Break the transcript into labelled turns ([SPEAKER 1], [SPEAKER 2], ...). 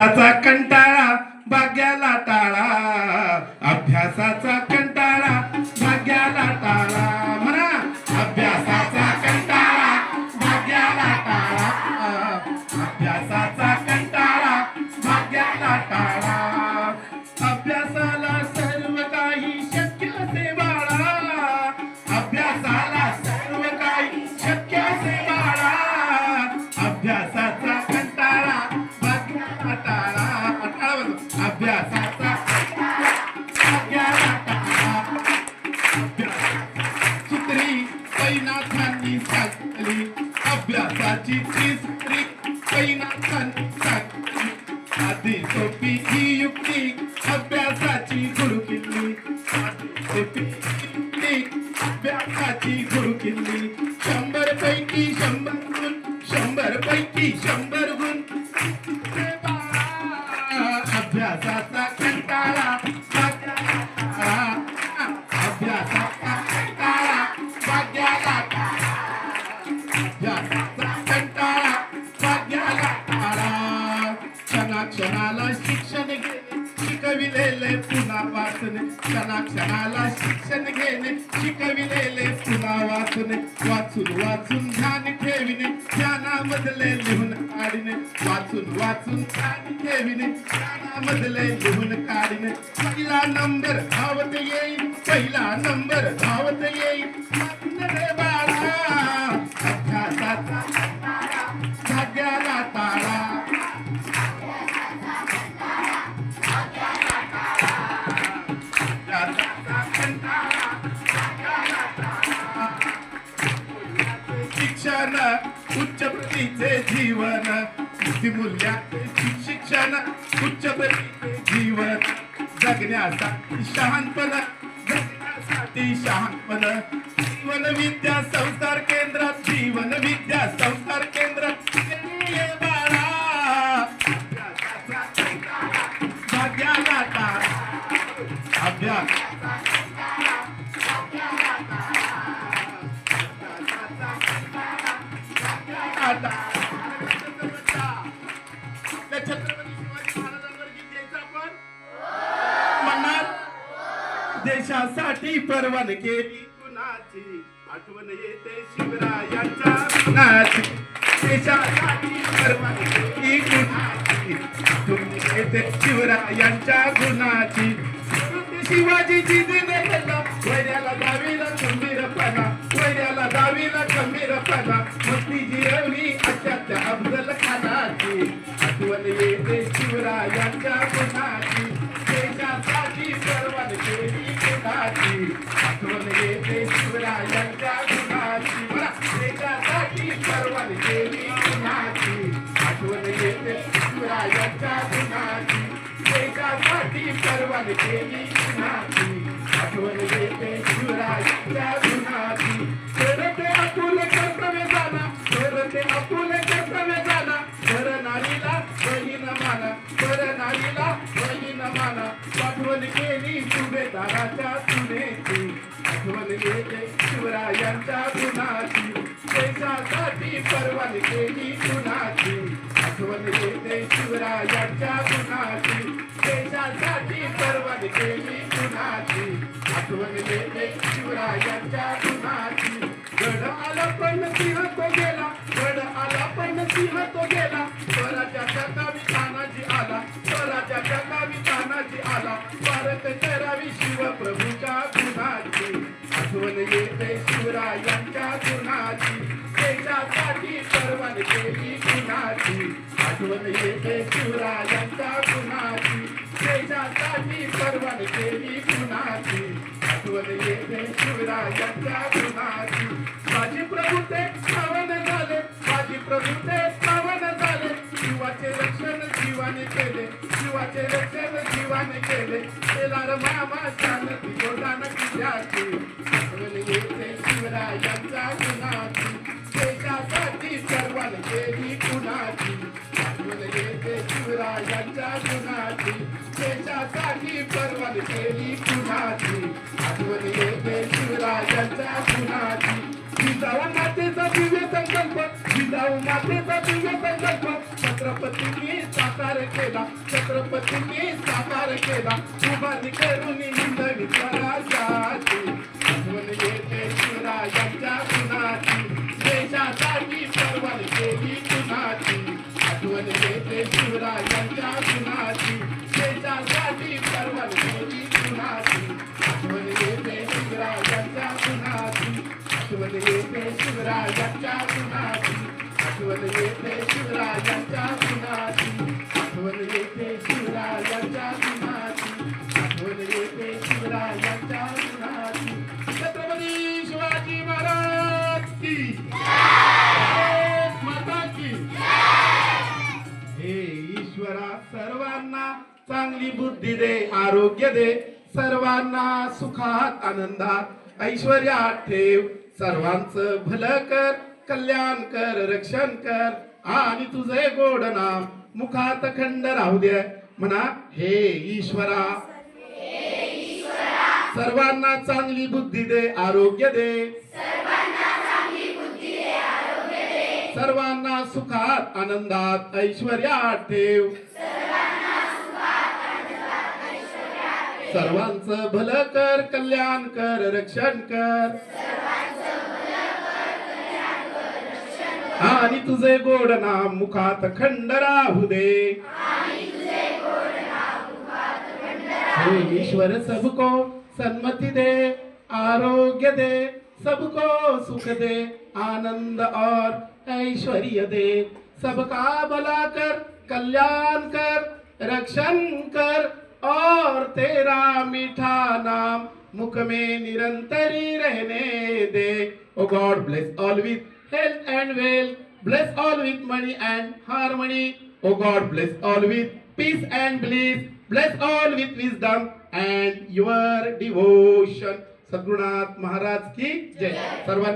[SPEAKER 1] अभ्यासाचा कंटाळा भाग्याला टाळा. अभ्यासाचा कंटाळा भाग्याला टाळा. म्हणा अभ्यासाचा कंटाळा भाग्याला टाळा. अभ्यासाचा कंटाळा भाग्याला टाळा. अभ्यासाला सर्व काही शक्य असे बाळा. अभ्यासाला सर्व काही शक्य असे बाळा. अभ्यासाचा अभ्यासाची तिसरी सोपी ही युक्ती अभ्यासाची गुरु युक्ती अभ्यासाची गुरु शंभर पैकी शंभर गुण शंभर पैकी शंभर गुण क्षणा क्षणाला शिक्षण घेणे शिकविलेले पुन्हा वाचणे वाचून वाचून ध्यान ठेविणे ध्यानामधले लिहून काढणे वाचून वाचून ध्यान ठेविणे ध्यानामधले लिहून काढणे पहिला नंबर धावत येईल पहिला नंबर धावत उच्च प्रतीचे जीवन बुद्धिमूल्याचे शिक्षण उच्च प्रतीचे जीवन. जगण्यासाठी शहाणपण जगण्यासाठी शहाणपण जीवन विद्या संस्कार केंद्रात जीवन विद्या संस्कार केंद्रात. छत्रपती शिवाजी महाराजांवर गीत द्यायचं आपण? म्हणणार देशासाठी परवान केली कुणाची? आठवण येते शिवरायांच्या गुणाची देशासाठी परवान केली कुणाची? आठवण येते शिवरायांच्या गुणाची. शिवाजीची दिने सुभेदाराच्या सुनेची आठवण येते शिवरायांच्या गुणाची देशासाठी परवान केली गुणाची आठवण येते शिवरायांच्या गुणाची. देशासाठी परवान केली गुणाची आठवण येते शिवरायांच्या गुणाची गड आला पण सिंह तो गेला गड आला पण सिंह तो गेला स्वराज्याच्या गावी तानाजी आला स्वराज्याच्या गावी तानाजी आला भारत करावी शिवप्रभूच्या गुणाची आठवण येते शिवरायांच्या गुणाची देशासाठी परवान केली गुणाची आठवण येते शिवरायांच्या गुणाची. देशासाठी परवान केली गुणाची आठवण येते शिवरायांच्या गुणाची माझी प्रभू ते पावन झाले माझी प्रभू ते पावन झाले. शिवाचे रक्षण जीवाने केले शिवाचे रक्षण जीवाने केले. केला मामा शांती गोदान किल्ल्याची आठवण येते शिवरायांच्या गुणाची देशासाठी परवान केली गुणाची आठवण येते शिवरायांच्या संकल्प जिजाऊ मातेचा दिव्य संकल्प छत्रपतींनी साकार केला छत्रपतींनी साकार केला उभारी करून हिंदवी स्वराज्याची आठवण येते शिवरायांच्या गुणाची देशासाठी परवान केली गुणाची आठवण येते शिवरायांच्या शिवरायांच्या गुणाची आठवण येते शिवरायांच्या गुणाची आठवण येते शिवरायांच्या गुणाची आठवण येते शिवरायांच्या गुणाची छत्रपती शिवाजी महाराज की माता की. हे ईश्वरा सर्वांना चांगली बुद्धी दे आरोग्य दे सर्वांना सुखात आनंदात ऐश्वर्यात ठेव. सर्वांचं भलं कर कल्याण कर रक्षण कर. आणि तुझे गोड नाम मुखात खंड राहू दे. म्हणा हे ईश्वरा. सर्वांना चांगली बुद्धी दे आरोग्य दे. सर्वांना सुखात आनंदात ऐश्वर्यात ठेव. सर्वांचं भलं कर कल्याण कर रक्षण कर. आणि तुझे गोड नाम मुखात खंड राहू दे ईश्वर सबको सन्मति दे आरोग्य दे सबको सुख दे आनंद और ऐश्वर्य दे. सबका भला कर कल्याण कर रक्षण कर और तेरा मीठा नाम मुख में निरंतरी रहने दे. ओ God bless all with health and well bless all with money and harmony oh god bless all with peace and bliss bless all with wisdom and your devotion सद्गुणात Maharaj की जय सर्वांनी